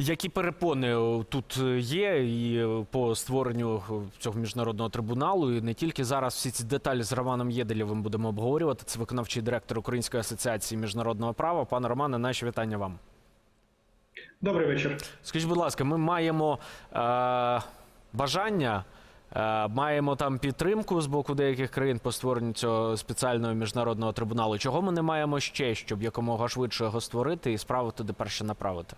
Які перепони е, тут е, є і е, по створенню цього міжнародного трибуналу, і не тільки зараз всі ці деталі з Романом Єделєвим будемо обговорювати. Це виконавчий директор Української асоціації міжнародного права. Пане Романе, наші вітання вам. Добрий вечір. Скажіть, будь ласка, ми маємо е, бажання, маємо там підтримку з боку деяких країн по створенню цього спеціального міжнародного трибуналу. Чого ми не маємо ще, щоб якомога швидше його створити і справу туди перше направити?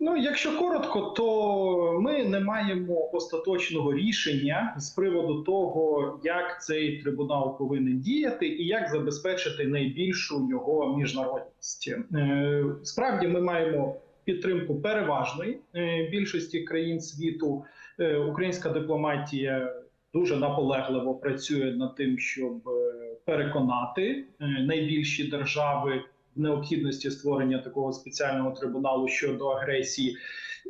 Ну, якщо коротко, то ми не маємо остаточного рішення з приводу того, як цей трибунал повинен діяти і як забезпечити найбільшу його міжнародність. Е, Справді, ми маємо підтримку переважної е, більшості країн світу. Е, Українська дипломатія дуже наполегливо працює над тим, щоб переконати найбільші держави необхідності створення такого спеціального трибуналу щодо агресії,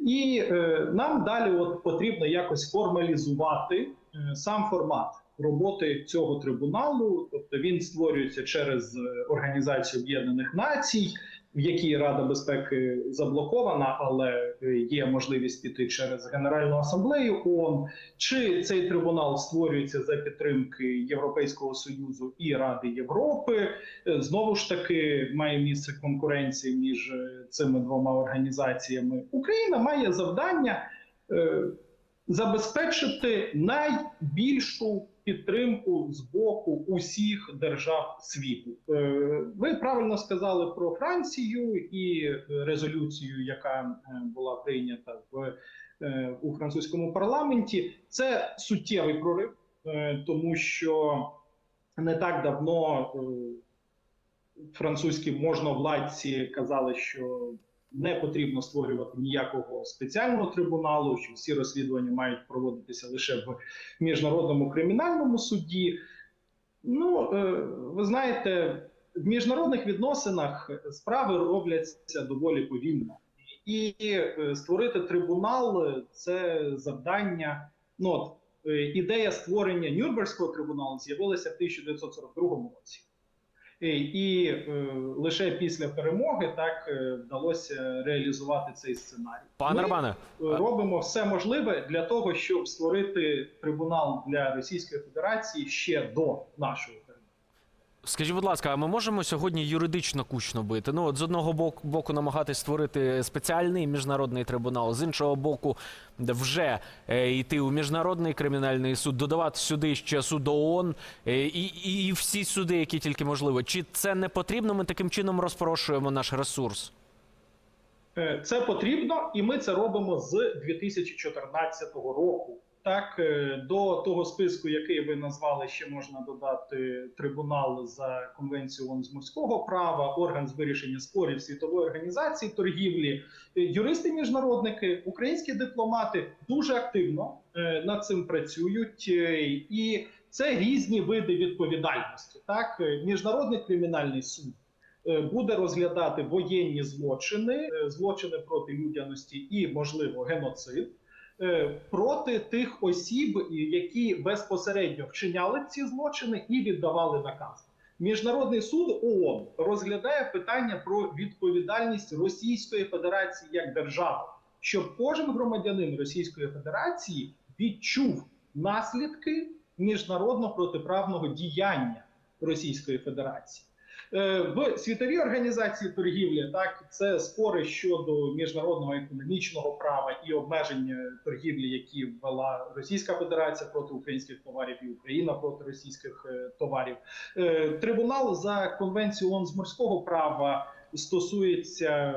і е, нам далі от потрібно якось формалізувати е, сам формат роботи цього трибуналу. Тобто він створюється через е, Організацію Об'єднаних Націй, в якій Рада безпеки заблокована, але е, є можливість піти через Генеральну асамблею ООН. Чи цей трибунал створюється за підтримки Європейського союзу і Ради Європи? Е, Знову ж таки має місце конкуренція між е, цими двома організаціями. Україна має завдання забезпечити найбільшу підтримку з боку усіх держав світу. Е, Ви правильно сказали про Францію і резолюцію, яка е, була прийнята в е, у французькому парламенті. Це суттєвий прорив, тому що не так давно. французькі можновладці казали, що не потрібно створювати ніякого спеціального трибуналу, що всі розслідування мають проводитися лише в міжнародному кримінальному суді. Ну, е, ви знаєте, в міжнародних відносинах справи робляться доволі повільно. І е, створити трибунал це завдання. Ну, от, е, ідея створення Нюрнберзького трибуналу з'явилася в 1942 році. І е, лише після перемоги так е, вдалося реалізувати цей сценарій. Пане Ми Романе, е, робимо все можливе для того, щоб створити трибунал для Російської Федерації ще до перемоги. Скажіть, будь ласка, а ми можемо сьогодні юридично кучно бити? Ну, от з одного боку, боку намагатись створити спеціальний міжнародний трибунал, з іншого боку, вже е, йти у міжнародний кримінальний суд, додавати сюди ще суд ООН е, і, і, і всі суди, які тільки можливо. Чи це не потрібно? Ми таким чином розпорошуємо наш ресурс? Е, Це потрібно, і ми це робимо з 2014 року. Так, е, до того списку, який ви назвали, ще можна додати трибунал за конвенцією ООН з морського права, орган з вирішення спорів світової організації торгівлі, Е, юристи, міжнародники, українські дипломати дуже активно е, над цим працюють, і це різні види відповідальності. Так, міжнародний кримінальний суд буде розглядати воєнні злочини, злочини проти людяності і, можливо, геноцид проти тих осіб, які безпосередньо вчиняли ці злочини і віддавали наказ. Міжнародний суд ООН розглядає питання про відповідальність Російської Федерації як держави, щоб кожен громадянин Російської Федерації відчув наслідки міжнародно протиправного діяння Російської Федерації. Е, В світовій організації торгівлі так це спори щодо міжнародного економічного права і обмеження торгівлі, які ввела Російська Федерація проти українських товарів і Україна проти російських е, товарів. Е, Трибунал за конвенцією ООН з морського права стосується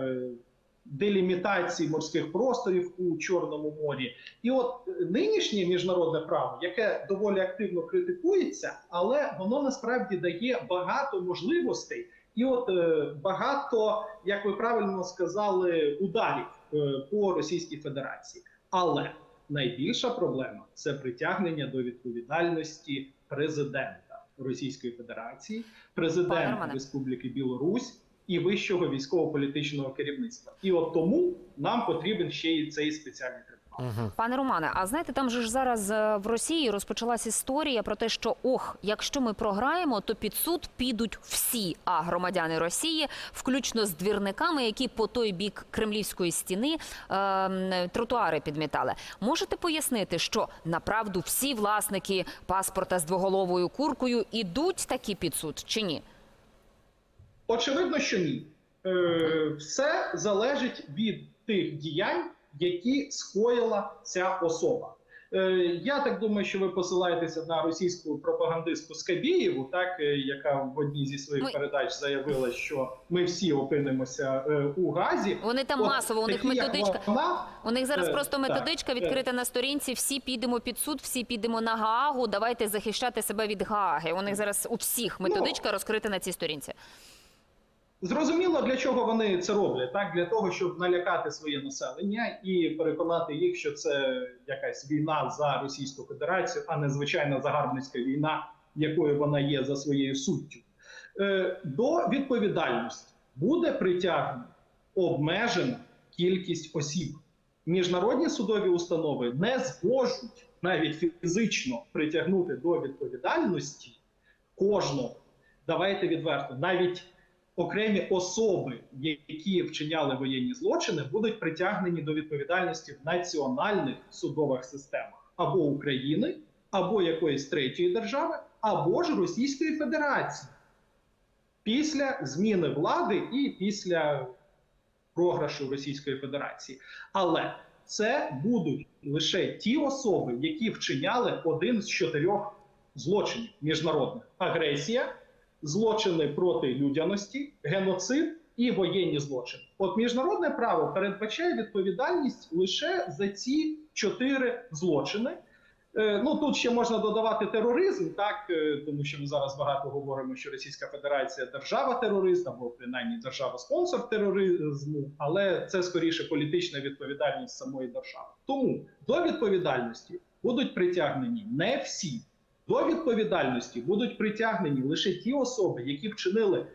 делімітації морських просторів у Чорному морі. І от нинішнє міжнародне право, яке доволі активно критикується, але воно насправді дає багато можливостей, і от е, багато, як ви правильно сказали, ударів е, по Російській Федерації. Але найбільша проблема це притягнення до відповідальності президента Російської Федерації, президента Республіки Білорусь. І вищого військово-політичного керівництва, і от тому нам потрібен ще й цей спеціальний трибунал. Угу. Пане Романе, а знаєте, там же ж зараз е, в Росії розпочалась історія про те, що ох, якщо ми програємо, то під суд підуть всі а громадяни Росії, включно з двірниками, які по той бік кремлівської стіни е, тротуари підмітали. Можете пояснити, що направду всі власники паспорта з двоголовою куркою ідуть такі під суд чи ні? Очевидно, що ні. Е, все залежить від тих діянь, які скоїла ця особа. Е, я так думаю, що ви посилаєтеся на російську пропагандистку Скабієву, так е, яка в одній зі своїх Ми- передач заявила, що ми всі опинимося у Газі. Вони там От масово, у них методичка. Вона, У них зараз просто методичка відкрита на сторінці. Всі підемо під суд, всі підемо на Гаагу. Давайте захищати себе від Гааги. У них зараз у всіх Ну. методичка розкрита на цій сторінці. Зрозуміло, для чого вони це роблять, так для того, щоб налякати своє населення і переконати їх, що це якась війна за Російську Федерацію, а не звичайна загарбницька війна, якою вона є за своєю суттю. Е, до відповідальності буде притягнена обмежена кількість осіб. Міжнародні судові установи не зможуть навіть фізично притягнути до відповідальності кожного. Давайте відверто, навіть окремі особи, які вчиняли воєнні злочини, будуть притягнені до відповідальності в національних судових системах або України, або якоїсь третьої держави, або ж Російської Федерації. Після зміни влади і після програшу Російської Федерації. Але це будуть лише ті особи, які вчиняли один з чотирьох злочинів. Міжнародних: агресія, злочини проти людяності, геноцид і воєнні злочини. От міжнародне право передбачає відповідальність лише за ці чотири злочини. Е, Ну тут ще можна додавати тероризм, так е, тому що ми зараз багато говоримо, що Російська Федерація держава терорист або принаймні держава спонсор тероризму, але це скоріше політична відповідальність самої держави. Тому до відповідальності будуть притягнені не всі. До відповідальності будуть притягнені лише ті особи, які вчинили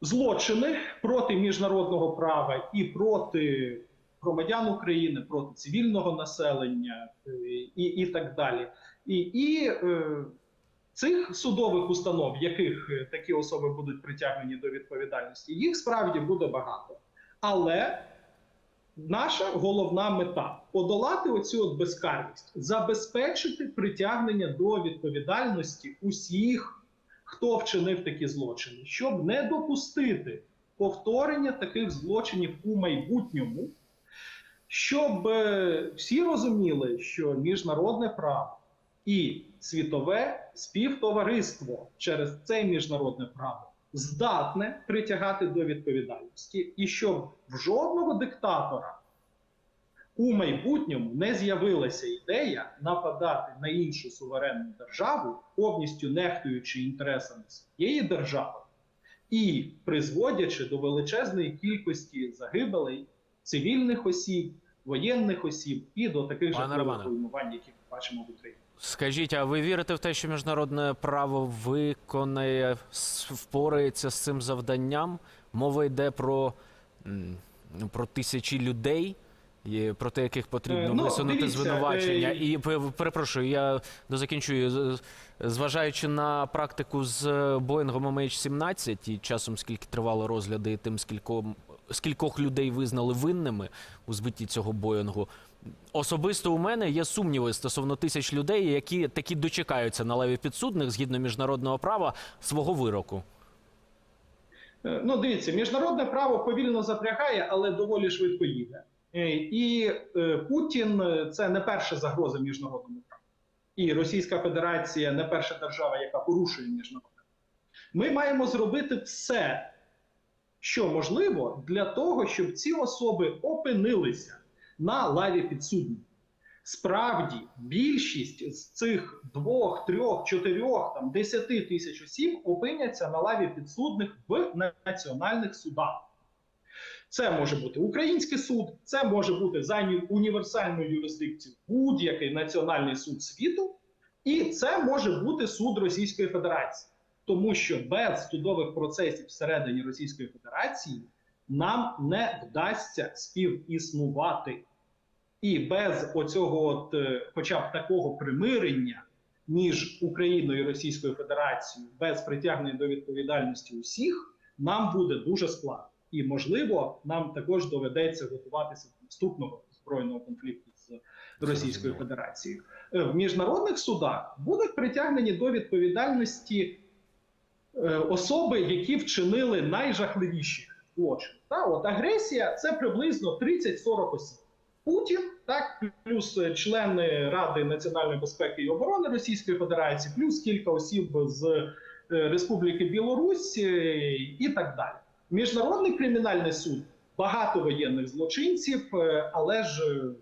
злочини проти міжнародного права і проти громадян України, проти цивільного населення е, і, і так далі. І, і е, цих судових установ, яких е, такі особи будуть притягнені до відповідальності, їх справді буде багато. Але наша головна мета подолати оцю от безкарність, забезпечити притягнення до відповідальності усіх, хто вчинив такі злочини, щоб не допустити повторення таких злочинів у майбутньому, щоб е, всі розуміли, що міжнародне право і світове співтовариство через це міжнародне право здатне притягати до відповідальності, і щоб в жодного диктатора у майбутньому не з'явилася ідея нападати на іншу суверенну державу, повністю нехтуючи інтересами своєї держави, і призводячи до величезної кількості загибелей цивільних осіб, воєнних осіб і до таких Пане Романе. руйнувань, які ми бачимо в Україні. Скажіть, а ви вірите в те, що міжнародне право виконає, впорається з цим завданням? Мова йде про, про тисячі людей, проти яких потрібно Е, ну, висунути дивіться, звинувачення. е, І перепрошую, я дозакінчую. Зважаючи на практику з Боїнгом MH17 і часом, скільки тривали розгляди, і тим скільком, скількох людей визнали винними у збитті цього Боїнгу. Особисто у мене є сумніви стосовно тисяч людей, які таки дочекаються на лаві підсудних згідно міжнародного права свого вироку. Е, Ну, дивіться, міжнародне право повільно запрягає, але доволі швидко їде. Е, І е, Путін це не перша загроза міжнародному праву. І Російська Федерація не перша держава, яка порушує міжнародне. право. Ми маємо зробити все, що можливо, для того, щоб ці особи опинилися на лаві підсудних. Справді, більшість з цих двох, трьох, чотирьох, там десяти тисяч осіб опиняться на лаві підсудних в національних судах. Це може бути український суд, це може бути за універсальною юрисдикцією будь-який національний суд світу, і це може бути суд Російської Федерації, тому що без судових процесів всередині Російської Федерації нам не вдасться співіснувати. І без оцього, от, е, хоча б такого примирення між Україною і Російською Федерацією, без притягнення до відповідальності усіх, нам буде дуже складно. І можливо, нам також доведеться готуватися до наступного збройного конфлікту з Російською Федерацією. Е, В міжнародних судах будуть притягнені до відповідальності особи, які вчинили найжахливіші злочини. Та от агресія це приблизно 30-40 осіб. Путін, так плюс е, члени Ради національної безпеки і оборони Російської Федерації, плюс кілька осіб з е, Республіки Білорусь е, і так далі. Міжнародний кримінальний суд багато воєнних злочинців, е, але ж е,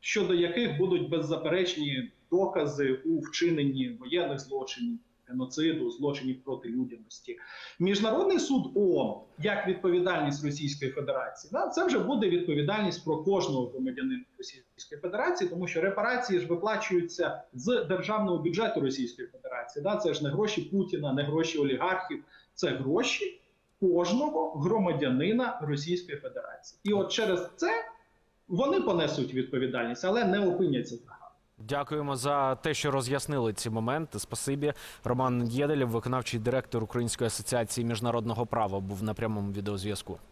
щодо яких будуть беззаперечні докази у вчиненні воєнних злочинів, геноциду, злочинів проти людяності. Міжнародний суд ООН, як відповідальність Російської Федерації, да, це вже буде відповідальність про кожного громадянина Російської Федерації, тому що репарації ж виплачуються з державного бюджету Російської Федерації. Да, це ж не гроші Путіна, не гроші олігархів, це гроші кожного громадянина Російської Федерації. І от через це вони понесуть відповідальність, але не опиняться нагадах. Дякуємо за те, що роз'яснили ці моменти. Спасибі. Роман Єделєв, виконавчий директор Української асоціації міжнародного права, був на прямому відеозв'язку.